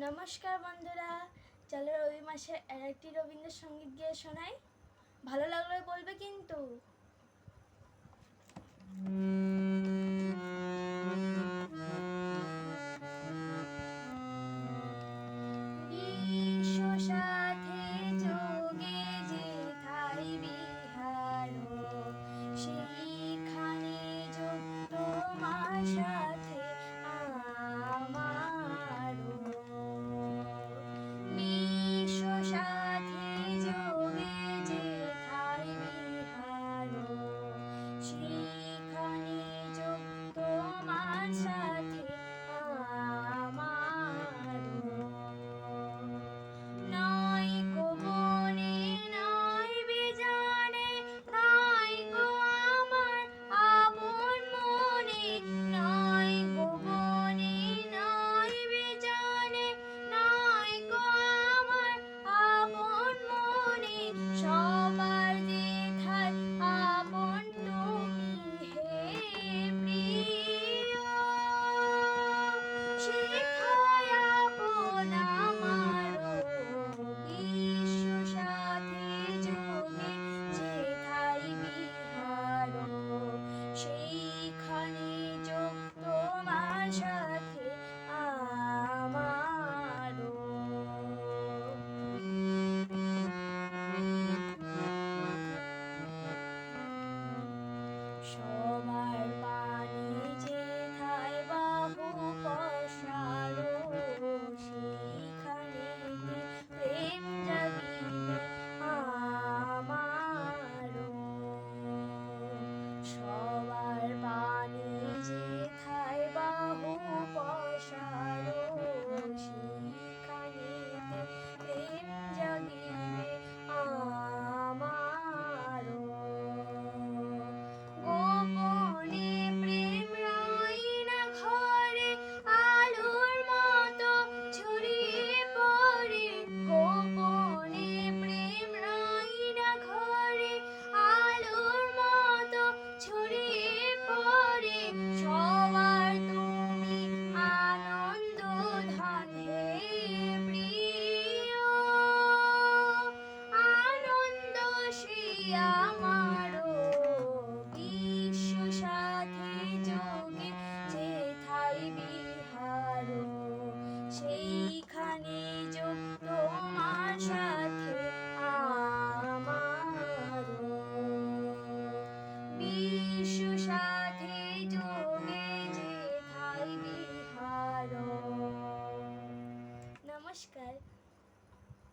নমস্কার বন্ধুরা চলো রবি মাসে আর একটি রবীন্দ্রসঙ্গীত গিয়ে শোনাই। ভালো লাগলে বলবে কিন্তু। Yeah.